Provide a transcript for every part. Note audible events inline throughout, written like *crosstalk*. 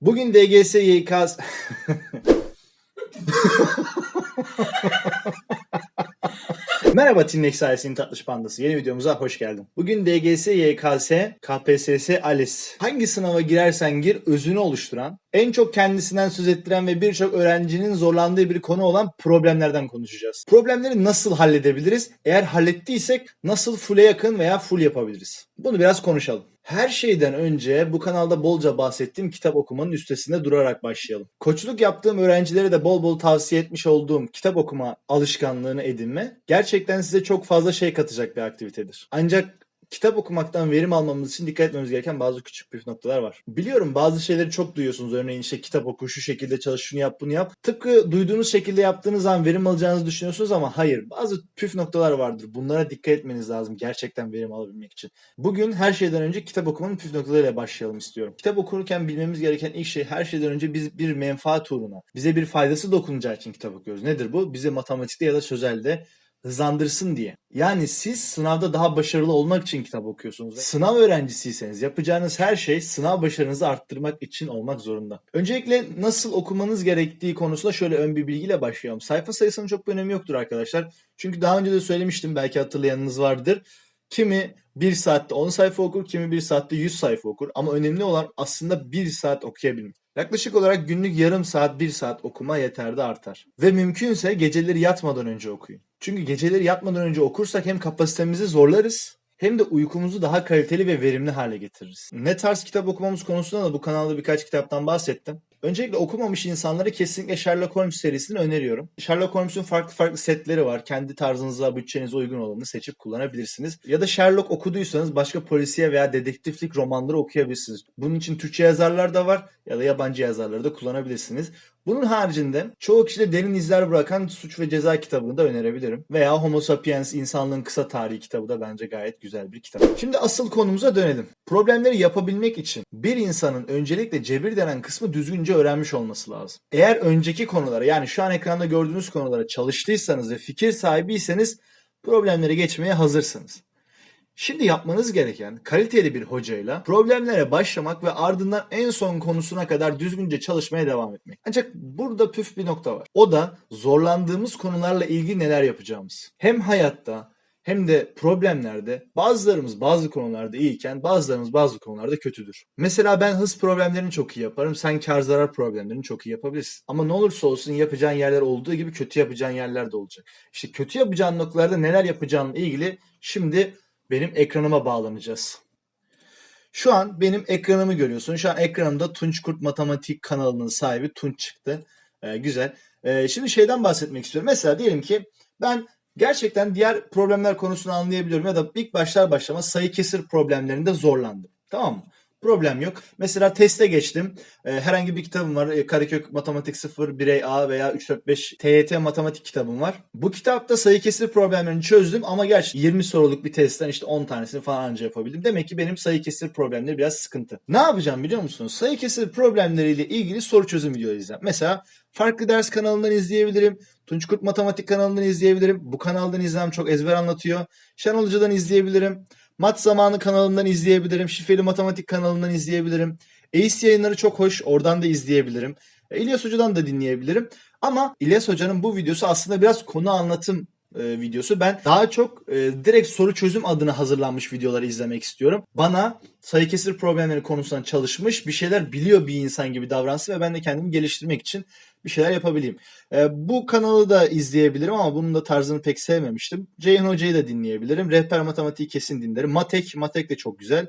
Bugün DGS YKS... *laughs* Merhaba Tinlex ailesinin tatlış pandası. Yeni videomuza hoş geldin. Bugün DGS, YKS, KPSS, ALES. Hangi sınava girersen gir özünü oluşturan, en çok kendisinden söz ettiren ve birçok öğrencinin zorlandığı bir konu olan problemlerden konuşacağız. Problemleri nasıl halledebiliriz? Eğer hallettiysek nasıl full'e yakın veya full yapabiliriz? Bunu biraz konuşalım. Her şeyden önce bu kanalda bolca bahsettiğim kitap okumanın üstesinde durarak başlayalım. Koçluk yaptığım öğrencilere de bol bol tavsiye etmiş olduğum kitap okuma alışkanlığını edinme gerçekten size çok fazla şey katacak bir aktivitedir. Ancak kitap okumaktan verim almamız için dikkat etmemiz gereken bazı küçük püf noktalar var. Biliyorum bazı şeyleri çok duyuyorsunuz. Örneğin işte kitap oku, şu şekilde çalış, şunu yap, bunu yap. Tıpkı duyduğunuz şekilde yaptığınız zaman verim alacağınızı düşünüyorsunuz ama hayır. Bazı püf noktalar vardır. Bunlara dikkat etmeniz lazım gerçekten verim alabilmek için. Bugün her şeyden önce kitap okumanın püf noktalarıyla başlayalım istiyorum. Kitap okurken bilmemiz gereken ilk şey her şeyden önce biz bir menfaat uğruna, bize bir faydası dokunacağı için kitap okuyoruz. Nedir bu? Bize matematikte ya da sözelde hızlandırsın diye. Yani siz sınavda daha başarılı olmak için kitap okuyorsunuz. Sınav öğrencisiyseniz yapacağınız her şey sınav başarınızı arttırmak için olmak zorunda. Öncelikle nasıl okumanız gerektiği konusunda şöyle ön bir bilgiyle başlayalım. Sayfa sayısının çok bir önemi yoktur arkadaşlar. Çünkü daha önce de söylemiştim belki hatırlayanınız vardır. Kimi 1 saatte 10 sayfa okur, kimi 1 saatte 100 sayfa okur. Ama önemli olan aslında 1 saat okuyabilmek. Yaklaşık olarak günlük yarım saat 1 saat okuma yeter de artar. Ve mümkünse geceleri yatmadan önce okuyun. Çünkü geceleri yatmadan önce okursak hem kapasitemizi zorlarız hem de uykumuzu daha kaliteli ve verimli hale getiririz. Ne tarz kitap okumamız konusunda da bu kanalda birkaç kitaptan bahsettim. Öncelikle okumamış insanlara kesinlikle Sherlock Holmes serisini öneriyorum. Sherlock Holmes'un farklı farklı setleri var. Kendi tarzınıza, bütçenize uygun olanını seçip kullanabilirsiniz. Ya da Sherlock okuduysanız başka polisiye veya dedektiflik romanları okuyabilirsiniz. Bunun için Türkçe yazarlar da var ya da yabancı yazarları da kullanabilirsiniz. Bunun haricinde çoğu kişide derin izler bırakan Suç ve Ceza kitabını da önerebilirim. Veya Homo Sapiens İnsanlığın Kısa Tarihi kitabı da bence gayet güzel bir kitap. Şimdi asıl konumuza dönelim. Problemleri yapabilmek için bir insanın öncelikle cebir denen kısmı düzgünce öğrenmiş olması lazım. Eğer önceki konulara yani şu an ekranda gördüğünüz konulara çalıştıysanız ve fikir sahibiyseniz problemleri geçmeye hazırsınız. Şimdi yapmanız gereken kaliteli bir hocayla problemlere başlamak ve ardından en son konusuna kadar düzgünce çalışmaya devam etmek. Ancak burada püf bir nokta var. O da zorlandığımız konularla ilgili neler yapacağımız. Hem hayatta hem de problemlerde bazılarımız bazı konularda iyiyken bazılarımız bazı konularda kötüdür. Mesela ben hız problemlerini çok iyi yaparım. Sen kar zarar problemlerini çok iyi yapabilirsin. Ama ne olursa olsun yapacağın yerler olduğu gibi kötü yapacağın yerler de olacak. İşte kötü yapacağın noktalarda neler yapacağınla ilgili şimdi benim ekranıma bağlanacağız. Şu an benim ekranımı görüyorsun. Şu an ekranımda Tunç Kurt Matematik kanalının sahibi Tunç çıktı. Ee, güzel. Ee, şimdi şeyden bahsetmek istiyorum. Mesela diyelim ki ben gerçekten diğer problemler konusunu anlayabiliyorum ya da ilk başlar başlamaz sayı kesir problemlerinde zorlandım. Tamam mı? Problem yok. Mesela teste geçtim. Ee, herhangi bir kitabım var. Ee, Karekök Matematik 0, Birey A veya 345 TYT matematik kitabım var. Bu kitapta sayı kesir problemlerini çözdüm ama gerçi 20 soruluk bir testten işte 10 tanesini falan anca yapabildim. Demek ki benim sayı kesir problemleri biraz sıkıntı. Ne yapacağım biliyor musunuz? Sayı kesir problemleriyle ilgili soru çözüm videoları izleyeceğim. Mesela farklı ders kanalından izleyebilirim. Tunç Kurt Matematik kanalından izleyebilirim. Bu kanaldan izlemem çok ezber anlatıyor. Şenol Hoca'dan izleyebilirim. Mat Zamanı kanalından izleyebilirim. Şifreli Matematik kanalından izleyebilirim. ACE yayınları çok hoş. Oradan da izleyebilirim. E, İlyas Hoca'dan da dinleyebilirim. Ama İlyas Hoca'nın bu videosu aslında biraz konu anlatım e, videosu. Ben daha çok e, direkt soru çözüm adına hazırlanmış videoları izlemek istiyorum. Bana sayı kesir problemleri konusunda çalışmış bir şeyler biliyor bir insan gibi davransın ve ben de kendimi geliştirmek için bir şeyler yapabileyim. E, bu kanalı da izleyebilirim ama bunun da tarzını pek sevmemiştim. Ceyhun Hoca'yı da dinleyebilirim. Rehber matematiği kesin dinlerim. Matek, Matek de çok güzel.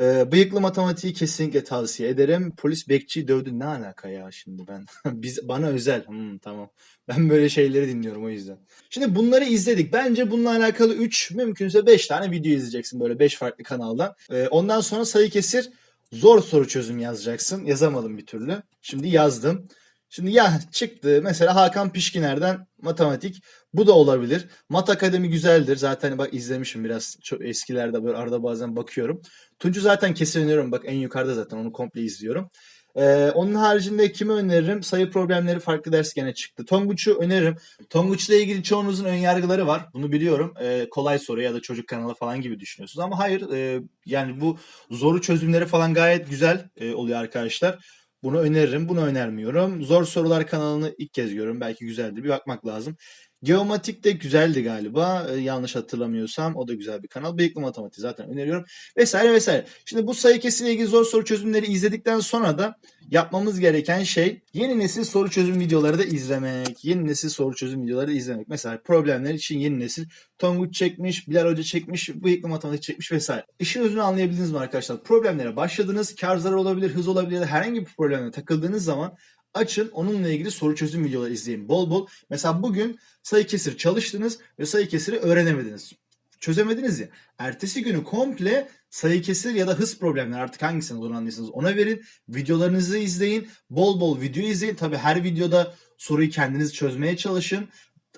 E, bıyıklı matematiği kesinlikle tavsiye ederim. Polis bekçiyi dövdü. Ne alaka ya şimdi ben? *laughs* Biz Bana özel. Hmm, tamam. Ben böyle şeyleri dinliyorum o yüzden. Şimdi bunları izledik. Bence bununla alakalı 3 mümkünse 5 tane video izleyeceksin böyle 5 farklı kanaldan. E, ondan sonra sayı kesir zor soru çözüm yazacaksın. Yazamadım bir türlü. Şimdi yazdım. Şimdi ya çıktı mesela Hakan Pişkiner'den matematik bu da olabilir. Mat Akademi güzeldir. Zaten bak izlemişim biraz çok eskilerde böyle arada bazen bakıyorum. Tuncu zaten kesin öneriyorum. Bak en yukarıda zaten onu komple izliyorum. Ee, onun haricinde kimi öneririm? Sayı problemleri farklı ders gene çıktı. Tonguç'u öneririm. Tonguç'la ilgili çoğunuzun ön yargıları var. Bunu biliyorum. Ee, kolay soru ya da çocuk kanalı falan gibi düşünüyorsunuz. Ama hayır. e, yani bu zoru çözümleri falan gayet güzel e, oluyor arkadaşlar. Bunu öneririm, bunu önermiyorum. Zor sorular kanalını ilk kez görüyorum. Belki güzeldir. Bir bakmak lazım. Geomatik de güzeldi galiba. Ee, yanlış hatırlamıyorsam. O da güzel bir kanal. Bıyıklı matematik zaten öneriyorum. Vesaire vesaire. Şimdi bu sayı kesiriyle ilgili zor soru çözümleri izledikten sonra da yapmamız gereken şey yeni nesil soru çözüm videoları da izlemek. Yeni nesil soru çözüm videoları da izlemek. Mesela problemler için yeni nesil Tonguç çekmiş, Bilal Hoca çekmiş, bıyıklı matematik çekmiş vesaire. İşin özünü anlayabildiniz mi arkadaşlar? Problemlere başladınız. Kar zarar olabilir, hız olabilir herhangi bir problemle takıldığınız zaman açın onunla ilgili soru çözüm videoları izleyin bol bol. Mesela bugün sayı kesir çalıştınız ve sayı kesiri öğrenemediniz. Çözemediniz ya. Ertesi günü komple sayı kesir ya da hız problemleri artık hangisini doğru ona verin. Videolarınızı izleyin. Bol bol video izleyin. Tabi her videoda soruyu kendiniz çözmeye çalışın.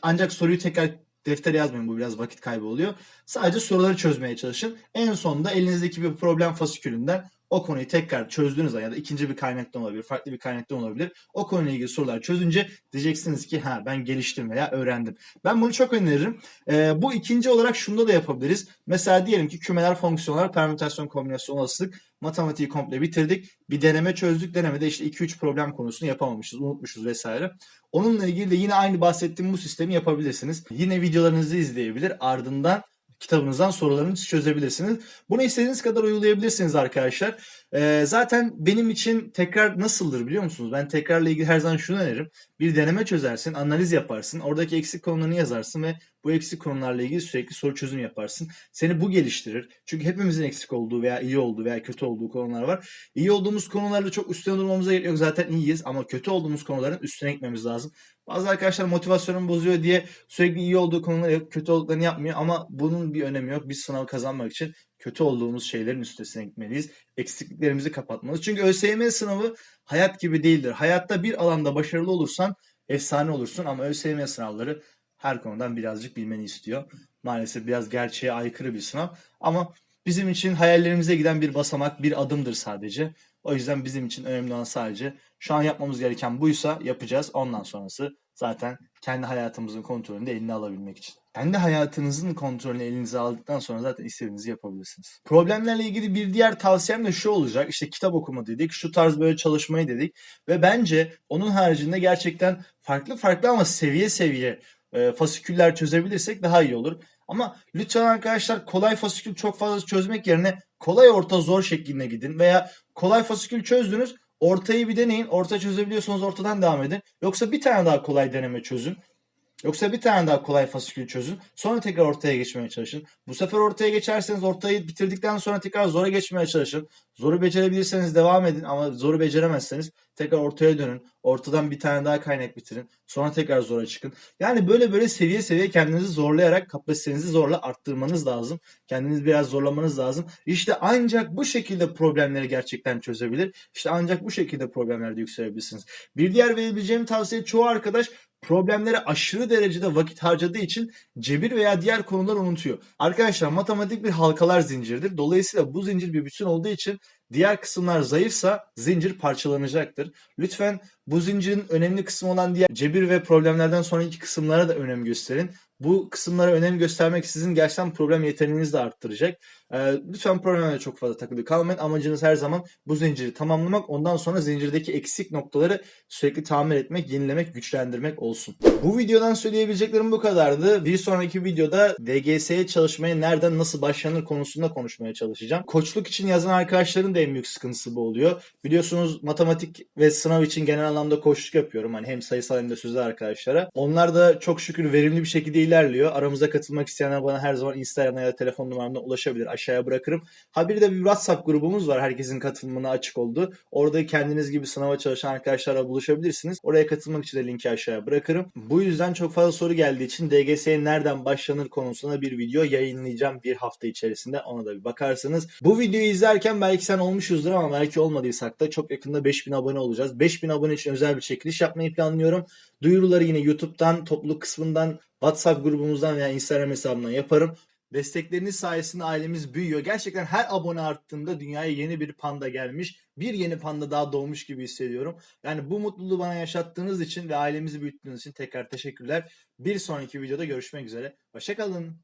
Ancak soruyu tekrar deftere yazmayın bu biraz vakit kaybı oluyor. Sadece soruları çözmeye çalışın. En sonunda elinizdeki bir problem fasikülünden o konuyu tekrar çözdüğünüz zaman ya da ikinci bir kaynaktan olabilir, farklı bir kaynaktan olabilir. O konuyla ilgili sorular çözünce diyeceksiniz ki ha ben geliştim veya öğrendim. Ben bunu çok öneririm. Ee, bu ikinci olarak şunda da yapabiliriz. Mesela diyelim ki kümeler, fonksiyonlar, permütasyon, kombinasyon, olasılık matematiği komple bitirdik. Bir deneme çözdük. Denemede işte 2-3 problem konusunu yapamamışız, unutmuşuz vesaire. Onunla ilgili de yine aynı bahsettiğim bu sistemi yapabilirsiniz. Yine videolarınızı izleyebilir. Ardından kitabınızdan sorularınızı çözebilirsiniz. Bunu istediğiniz kadar uygulayabilirsiniz arkadaşlar. Ee, zaten benim için tekrar nasıldır biliyor musunuz? Ben tekrarla ilgili her zaman şunu öneririm. Bir deneme çözersin, analiz yaparsın, oradaki eksik konularını yazarsın ve bu eksik konularla ilgili sürekli soru çözüm yaparsın. Seni bu geliştirir. Çünkü hepimizin eksik olduğu veya iyi olduğu veya kötü olduğu konular var. İyi olduğumuz konularla çok üstüne durmamıza gerek yok. Zaten iyiyiz ama kötü olduğumuz konuların üstüne gitmemiz lazım. Bazı arkadaşlar motivasyonumu bozuyor diye sürekli iyi olduğu konuları kötü olduklarını yapmıyor ama bunun bir önemi yok. Biz sınav kazanmak için kötü olduğumuz şeylerin üstesine gitmeliyiz. Eksikliklerimizi kapatmalıyız. Çünkü ÖSYM sınavı hayat gibi değildir. Hayatta bir alanda başarılı olursan efsane olursun ama ÖSYM sınavları her konudan birazcık bilmeni istiyor. Maalesef biraz gerçeğe aykırı bir sınav ama bizim için hayallerimize giden bir basamak, bir adımdır sadece. O yüzden bizim için önemli olan sadece şu an yapmamız gereken buysa yapacağız. Ondan sonrası zaten kendi hayatımızın kontrolünü de eline alabilmek için. Kendi hayatınızın kontrolünü elinize aldıktan sonra zaten istediğinizi yapabilirsiniz. Problemlerle ilgili bir diğer tavsiyem de şu olacak. İşte kitap okuma dedik, şu tarz böyle çalışmayı dedik ve bence onun haricinde gerçekten farklı farklı ama seviye seviye e, fasiküller çözebilirsek daha iyi olur. Ama lütfen arkadaşlar kolay fasikül çok fazla çözmek yerine kolay orta zor şeklinde gidin veya kolay fasikül çözdünüz ortayı bir deneyin. Orta çözebiliyorsanız ortadan devam edin. Yoksa bir tane daha kolay deneme çözün. Yoksa bir tane daha kolay fasikül çözün. Sonra tekrar ortaya geçmeye çalışın. Bu sefer ortaya geçerseniz ortayı bitirdikten sonra tekrar zora geçmeye çalışın. Zoru becerebilirseniz devam edin ama zoru beceremezseniz tekrar ortaya dönün. Ortadan bir tane daha kaynak bitirin. Sonra tekrar zora çıkın. Yani böyle böyle seviye seviye kendinizi zorlayarak kapasitenizi zorla arttırmanız lazım. Kendinizi biraz zorlamanız lazım. İşte ancak bu şekilde problemleri gerçekten çözebilir. İşte ancak bu şekilde problemlerde yükselebilirsiniz. Bir diğer verebileceğim tavsiye çoğu arkadaş problemlere aşırı derecede vakit harcadığı için cebir veya diğer konular unutuyor. Arkadaşlar matematik bir halkalar zinciridir. Dolayısıyla bu zincir bir bütün olduğu için diğer kısımlar zayıfsa zincir parçalanacaktır. Lütfen bu zincirin önemli kısmı olan diğer cebir ve problemlerden sonraki kısımlara da önem gösterin. Bu kısımlara önem göstermek sizin gerçekten problem yeteneğinizi de arttıracak. Ee, lütfen problemlere çok fazla takılı kalmayın. Amacınız her zaman bu zinciri tamamlamak. Ondan sonra zincirdeki eksik noktaları sürekli tamir etmek, yenilemek, güçlendirmek olsun. Bu videodan söyleyebileceklerim bu kadardı. Bir sonraki videoda DGS'ye çalışmaya nereden nasıl başlanır konusunda konuşmaya çalışacağım. Koçluk için yazan arkadaşların da en büyük sıkıntısı bu oluyor. Biliyorsunuz matematik ve sınav için genel anlamda koçluk yapıyorum. Hani hem sayısal hem de sözel arkadaşlara. Onlar da çok şükür verimli bir şekilde ilerliyor. Aramıza katılmak isteyenler bana her zaman Instagram ya da telefon numaramdan ulaşabilir. Aşağıya bırakırım. Ha bir de bir WhatsApp grubumuz var. Herkesin katılımına açık oldu. Orada kendiniz gibi sınava çalışan arkadaşlarla buluşabilirsiniz. Oraya katılmak için de linki aşağıya bırakırım. Bu yüzden çok fazla soru geldiği için DGS'ye nereden başlanır konusunda bir video yayınlayacağım bir hafta içerisinde. Ona da bir bakarsınız. Bu videoyu izlerken belki sen olmuşuzdur ama belki olmadıysak da çok yakında 5000 abone olacağız. 5000 abone için özel bir çekiliş yapmayı planlıyorum. Duyuruları yine YouTube'dan, topluluk kısmından, WhatsApp grubumuzdan veya Instagram hesabından yaparım. Destekleriniz sayesinde ailemiz büyüyor. Gerçekten her abone arttığında dünyaya yeni bir panda gelmiş. Bir yeni panda daha doğmuş gibi hissediyorum. Yani bu mutluluğu bana yaşattığınız için ve ailemizi büyüttüğünüz için tekrar teşekkürler. Bir sonraki videoda görüşmek üzere. Hoşçakalın.